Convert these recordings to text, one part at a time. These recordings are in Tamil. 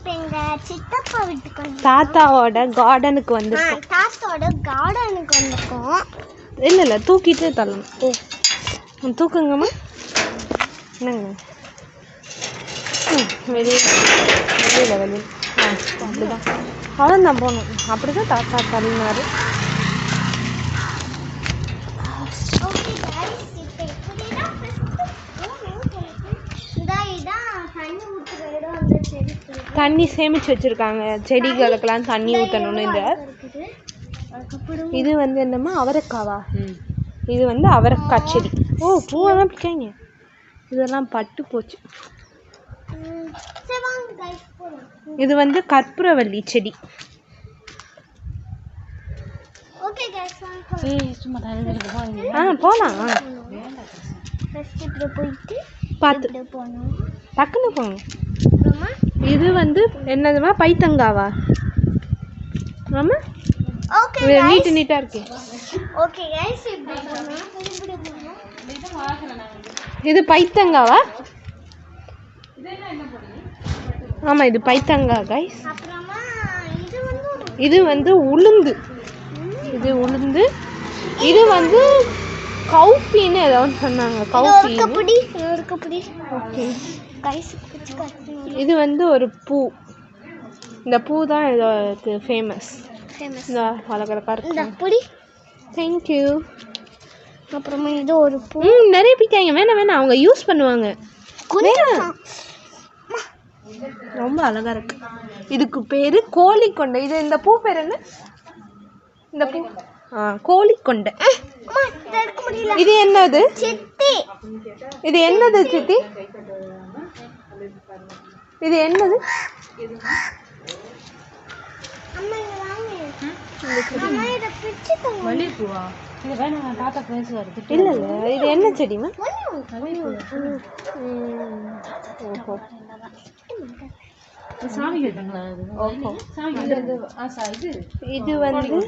இப்போ எங்க சித்தப்பா வீட்டுக்கு தாத்தாவோட கார்டனுக்கு வந்து தாத்தோட கார்டனுக்கு வந்திருக்கோம். இல்லை இல்லை தூக்கிட்டு தள்ளணும். தூக்குங்கம்மா. என்னங்க? வெளியே வெளியில் வெளியில். ஆ அப்படிதான். தான் போகணும். அப்படி தான் தாத்தா தள்ளினாரு. தண்ணி சேமிச்சு வச்சுருக்காங்க. செடிகளுக்கெல்லாம் தண்ணி ஊற்றணும்னு இந்த இது வந்து என்னம்மா? அவரைக்காவா? இது வந்து அவரைக்காய் செடி. ஓ பூவெல்லாம் பிடிக்காங்க இதெல்லாம் பட்டு போச்சு. இது வந்து கற்பூரவல்லி செடி. ஆ போகலாம் பார்த்து. டக்குன்னு போங்க. இது வந்து என்னதுமா பைத்தங்காவா ஆமா ஓகே இது நீட்டு நீட்டாக இருக்கு ஓகே गाइस இப்படி போகணும் இப்படி போகணும் இது பைத்தங்காவா ஆமாம் இது பைத்தங்கா கைஸ் அப்புறமா இது வந்து ஒரு இது வந்து உளுந்து இது உளுந்து இது வந்து கௌப்பின்னு ஏதோ ஒன்று சொன்னாங்க இது ஒரு கௌப்பி கப்படி இது ஒரு கப்படி ஓகே கைஸ் பிடிச்சி காட்டுங்க இது வந்து ஒரு பூ. இந்த பூ தான் இதுக்கு ஃபேமஸ் ஃபேமஸ் இந்த அழகழகா இந்த இருக்கு தேங்க்யூ அப்புறமா இது ஒரு பூ. நிறைய பிடிக்காங்க வேணாம் வேணாம். அவங்க யூஸ் பண்ணுவாங்க. ரொம்ப அழகா இருக்கு. இதுக்கு பேரு கோழிக்கொண்டை. இது இந்த பூ பேர் என்ன? இந்த பூ. ஆ கோழிக்கொண்டை. அம்மா இதை என்னது? சித்தி. இது என்னது சித்தி? தாத்தா பேசுவார் இல்ல இல்ல இது என்ன செடிமா ஓஹோ. சாமி கேட்டாங்களா? இது? இது வந்து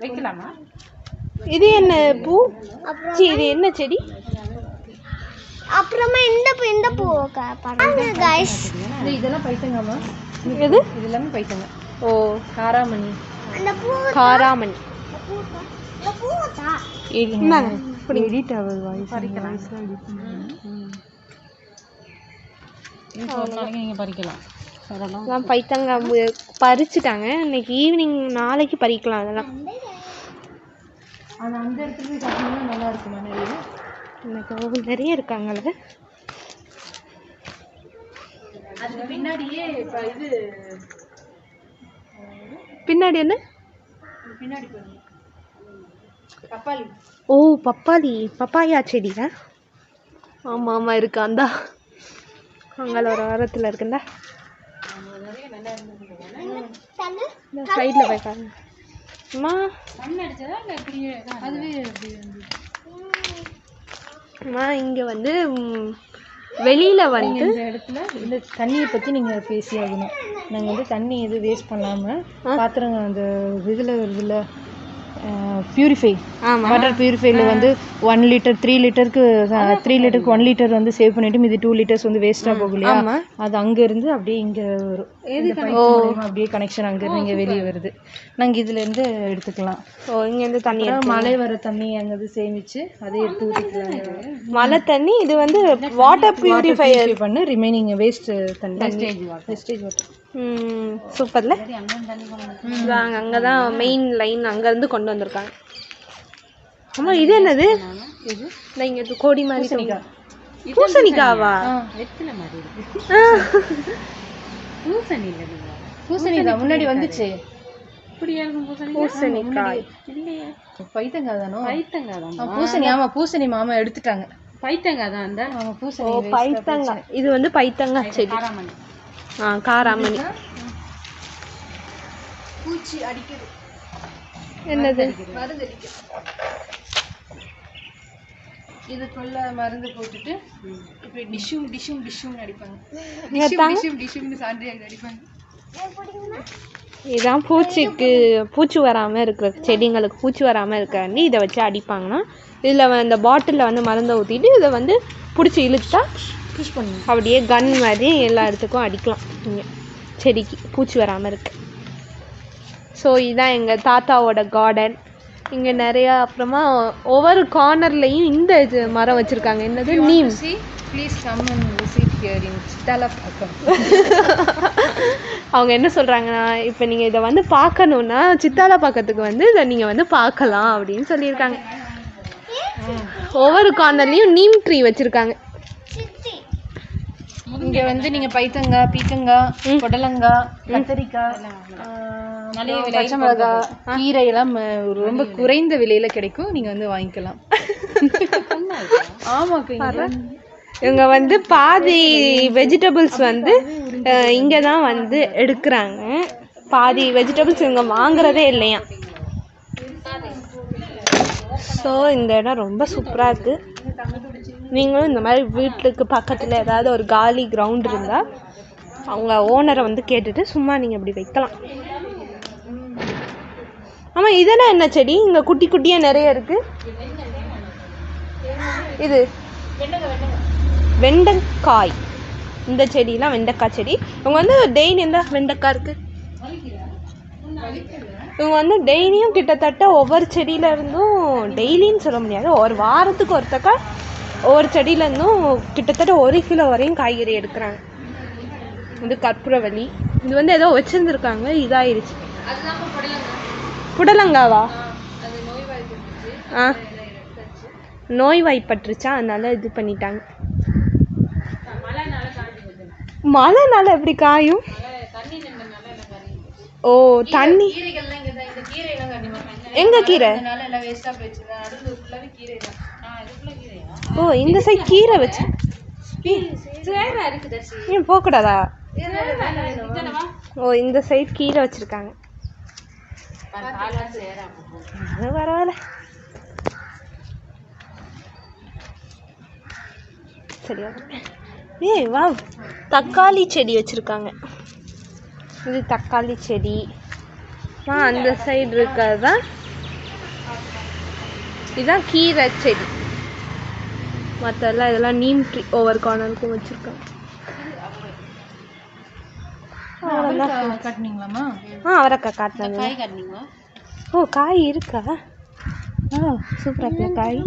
வைக்கலாமா? இது என்ன பூ? இது என்ன செடி? அப்புறமா இந்த பூ இந்த பூ பாருங்க இது இதெல்லாம் பைத்தங்கம்மா எது? இது எல்லாமே பைத்தங்க. ஓ காராமணி. அந்த பூ காராமணி. இந்த பூ இந்தாங்க பிடிங்க. எடிட் ஆகுது வாய்ஸ் பறிக்கலாம். நீங்கள் பறிக்கலாம். அதெல்லாம் மு- பறிச்சுட்டாங்க. இன்னைக்கு ஈவினிங் நாளைக்கு பறிக்கலாம் அதெல்லாம். அது அந்த இடத்துல நல்லா இருக்குமா நிறைய எனக்கு நிறைய இருக்காங்கல்ல அதுக்கு பின்னாடியே இப்போ இது பின்னாடி என்ன? பின்னாடி பாருங்க பப்பாளி. ஓ பப்பாளி. பப்பாயா செடியா? ஆமாம் ஆமாம் இருக்கு அந்தா. அங்கே ஒரு வாரத்தில் இருக்குண்டா. சைடில் போய் பாருங்க. அம்மா. அம்மா இங்கே வந்து வெளியில வந்து இந்த இடத்துல இந்த தண்ணியை பற்றி நீங்கள் பேசி ஆகணும் நாங்கள் வந்து தண்ணி எதுவும் வேஸ்ட் பண்ணாமல் பாத்திரங்க அந்த இதில் வருதுல்ல பியூரிஃபை வாட்டர் பியூரிஃபைல வந்து ஒன் லிட்டர் த்ரீ லிட்டருக்கு த்ரீ லிட்டருக்கு ஒன் லிட்டர் வந்து சேவ் பண்ணிட்டு மீதி டூ லிட்டர்ஸ் வந்து வேஸ்ட்டாக போகும் இல்லையா. அது அங்க இருந்து அப்படியே இங்க வரும். மூலியமா அப்படியே கனெக்ஷன் அங்க இருந்து இங்க வெளியே வருது. நாங்க இதுல இருந்து எடுத்துக்கலாம். ஓ இங்கேருந்து தண்ணி மழை வர தண்ணி அங்க இருந்து சேமிச்சு அதை எடுத்து ஊற்றிக்கலாம் மழை தண்ணி இது வந்து வாட்டர் பியூரிஃபையர் பியூரிஃபை பண்ணி ரிமைனிங் வேஸ்ட் தண்ணி. வேஸ்டேஜ் வாட்டர் சூப்பர்ல. அங்கே அங்கே தான் மெயின் லைன் அங்கேருந்து கொண்டு வந்திருக்காங்க. ஆமா இது என்னது? இது இங்கே கோடி மாதிரி. பூசணிக்காவா? வெத்தில மாதிரி. பூசணி இல்லை பூசணி தான் முன்னாடி வந்துச்சு. இப்படியா இருக்கும் பூசணி ஆமா பூசணி மாமா எடுத்துட்டாங்க. பைத்தங்காய் தான் அந்த? ஆமா ஓ பூசணி பைத்தங்காய். இது வந்து பைத்தங்காய் செடி. ஆ காராமணி. பூச்சி அடிக்குது. என்னது? மருந்து அடிக்குது. இதுக்குள்ள மருந்து போட்டுட்டு இப்படி டிஷ்ஷும் டிஷ்ஷும் டிஷ்ஷும் அடிப்பாங்க. டிஷ்ஷும் டிஷ்ஷும்னு சான்றி அடிப்பாங்க. இதான் பூச்சிக்கு பூச்சி வராமல் இருக்கிற செடிங்களுக்கு பூச்சி வராமல் இருக்கிறாண்டி இதை வச்சு அடிப்பாங்கன்னா இதில் இந்த பாட்டிலில் வந்து மருந்தை ஊற்றிட்டு இதை வந்து பிடிச்சி இழுத்தா புஷ் பண்ணுங்க அப்படியே கன் மாதிரி எல்லா இடத்துக்கும் அடிக்கலாம். இங்கே செடிக்கு பூச்சி வராமல் இருக்கு. ஸோ இதுதான் எங்கள் தாத்தாவோட கார்டன் இங்கே நிறையா அப்புறமா ஒவ்வொரு கார்னர்லேயும் இந்த இது மரம் வச்சுருக்காங்க. என்னது? Neem. Please come and visit here in Chittala பக்கம் அவங்க என்ன சொல்கிறாங்கன்னா இப்போ நீங்கள் இதை வந்து பார்க்கணுன்னா சித்தாலா பக்கத்துக்கு வந்து இதை நீங்கள் வந்து பார்க்கலாம் அப்படின்னு சொல்லியிருக்காங்க. ஒவ்வொரு கார்னர்லேயும் நீம் ட்ரீ வச்சுருக்காங்க. இங்க வந்து நீங்க பைத்தங்காய் பீக்கங்காய் புடலங்காய் கத்தரிக்காய் ஆஹ், பச்சை மிளகாய் கீரை எல்லாம் ரொம்ப குறைந்த விலையில கிடைக்கும். நீங்க வந்து வாங்கிக்கலாம். ஆமாக்கா இங்க இவங்க வந்து பாதி வெஜிடபிள்ஸ் வந்து இங்கே தான் வந்து எடுக்கிறாங்க. பாதி வெஜிடபிள்ஸ் இவங்க வாங்குறதே இல்லையா? ஸோ இந்த இடம் ரொம்ப சூப்பராக இருக்குது நீங்களும் இந்த மாதிரி வீட்டுக்கு பக்கத்தில் ஏதாவது ஒரு காலி கிரவுண்ட் இருந்தால் அவங்க ஓனரை வந்து கேட்டுட்டு சும்மா நீங்கள் இப்படி வைக்கலாம். ஆமாம் இதெல்லாம் என்ன செடி? இங்கே குட்டி குட்டியாக நிறைய இருக்குது இது வெண்டைக்காய். இந்த செடியெலாம் வெண்டைக்காய் செடி. இவங்க வந்து டெய்லி எந்த வெண்டைக்காய் இருக்குது இவங்க வந்து டெய்லியும் கிட்டத்தட்ட ஒவ்வொரு செடியில இருந்தும் டெய்லின்னு சொல்ல முடியாது. ஒரு வாரத்துக்கு ஒருத்தக்கா ஒவ்வொரு செடியில இருந்தும் கிட்டத்தட்ட ஒரு கிலோ வரையும் காய்கறி எடுக்கிறாங்க. இது கற்பூரவள்ளி. இது வந்து ஏதோ வச்சிருந்துருக்காங்க இதாயிருச்சு. புடலங்காவா? ஆ. நோய்வாய்ப்பட்டுருச்சா? அதனால இது பண்ணிட்டாங்க. மழைனால எப்படி காயும்? ஓ தண்ணி. எங்க கீரை? ஓ இந்த சைட் கீரை வச்சு. ஏன் போகக்கூடாதா? ஓ இந்த சைட் கீரை வச்சிருக்காங்க. அது பரவாயில்ல. சரியா ஏய் வா தக்காளி செடி வச்சிருக்காங்க. இது தக்காளி செடி. ஆ அந்த சைடு இருக்கிறது தான். இதுதான் கீரை செடி. மற்றெல்லாம் இதெல்லாம் நீம் ட்ரீ ஒவ்வொரு கார்னருக்கும் வச்சுருக்காங்க காட்டுனீங்களாமா ஆ அவரைக்காய் காட்டினாங்க. காய் காட்டினீங்களா? ஓ காய் இருக்கா? ஆ சூப்பராக இருக்கு காய்.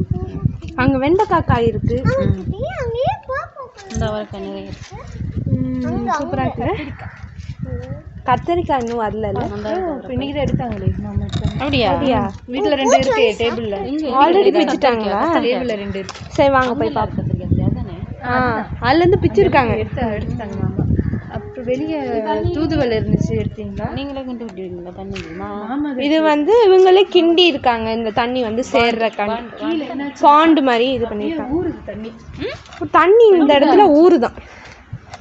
அங்கே வெண்டைக்காய் காய் இருக்கு. இந்த அவரைக்காய் நிறைய இருக்கு. சூப்பராக இருக்கு. கத்தரிக்காய் இன்னும் வரல இன்னைக்கு தான் எடுத்தாங்களே. அப்படியா? அப்படியா? வீட்ல ரெண்டு இருக்கு டேபிள்ல ஆல்ரெடி பிச்சுட்டாங்களா? டேபிள்ல ரெண்டு இருக்கு. சரி வாங்க போய் பார்ப்போம் ஆ அதுலேருந்து பிச்சிருக்காங்க. எடுத்து எடுத்துட்டாங்க மாமா அப்புறம் வெளியே தூதுவளை இருந்துச்சு எடுத்தீங்களா? நீங்களே கொண்டு விட்டுருவீங்களா? தண்ணி இது வந்து இவங்களே கிண்டி இருக்காங்க. இந்த தண்ணி வந்து சேர்ற பாண்டு மாதிரி இது பண்ணியிருக்காங்க. ஊறுது தண்ணி. தண்ணி இந்த இடத்துல ஊறுதான்.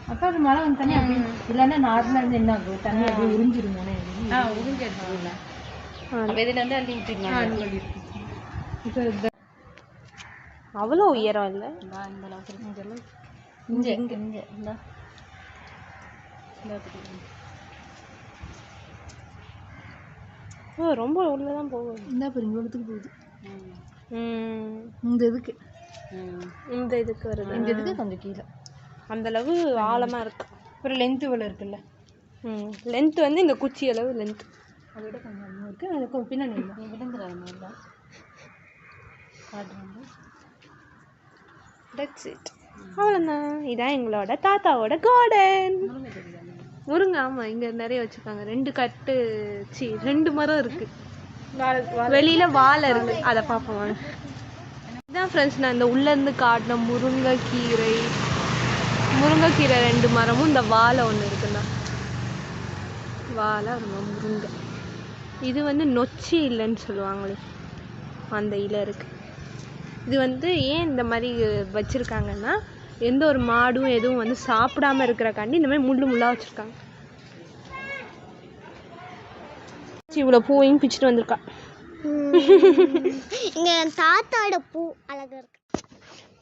அப்பா அது மழை வந்து தண்ணி அப்படி இல்லைன்னா நார்மலா இருந்து என்ன ஆகும்? தண்ணி அப்படியே உறிஞ்சிரும் தானே ஆ உறிஞ்சி எடுத்துருவீங்களா அப்போ இதுல இருந்து அள்ளி இப்போ இந்த அவ்வளோ உயரம் இல்லை? இந்த அளவுக்கு. இங்க இங்க இங்க. இந்த. ஓ ரொம்ப உள்ள தான் போகுது. இந்த பாருங்க இவ்வளோத்துக்கு போகுது. ம். இந்த இதுக்கு. இந்த இதுக்கு வருது. இந்த இதுக்கு கொஞ்சம் கீழே. அந்த அளவு ஆழமா இருக்கு. அப்புறம் லென்த் இவ்வளோ இருக்குல்ல? ம் லென்த் வந்து இந்த குச்சி அளவு லென்த் அதை விட கொஞ்சம் அதிகமாக இருக்கு. அதுக்கு பின்னாடி இல்லை விடுங்கிறாங்க நல்லா காட்டுறாங்க தட்ஸ் இட் அவ்வளோதான் இதான் எங்களோட தாத்தாவோட கார்டன் முருங்கை ஆமாம் இங்கே நிறைய வச்சுருக்காங்க. ரெண்டு கட்டு சி ரெண்டு மரம் இருக்கு. வெளியில வாழை இருக்கு. அதை பார்ப்போம். இதான் ஃப்ரெண்ட்ஸ் நான் இந்த உள்ளேருந்து காட்டின முருங்கைக்கீரை முருங்கைக்கீரை ரெண்டு மரமும் இந்த வாழை ஒன்று இருக்குண்ணா. வாழை ரொம்ப முருங்கை. இது வந்து நொச்சி இல்லைன்னு சொல்லுவாங்களே அந்த இலை இருக்கு. இது வந்து ஏன் இந்த மாதிரி வச்சுருக்காங்கன்னா எந்த ஒரு மாடும் எதுவும் வந்து சாப்பிடாம இருக்கிறக்காண்டி இந்த மாதிரி முள்ளு முள்ளாக வச்சுருக்காங்க. இவ்வளோ பூவையும் பிச்சுட்டு வந்திருக்கா. இங்க தாத்தாவோட பூ அழகா இருக்கு.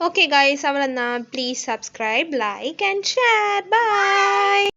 ஓகே காய்ஸ் அவ்வளோதான் please subscribe like and share bye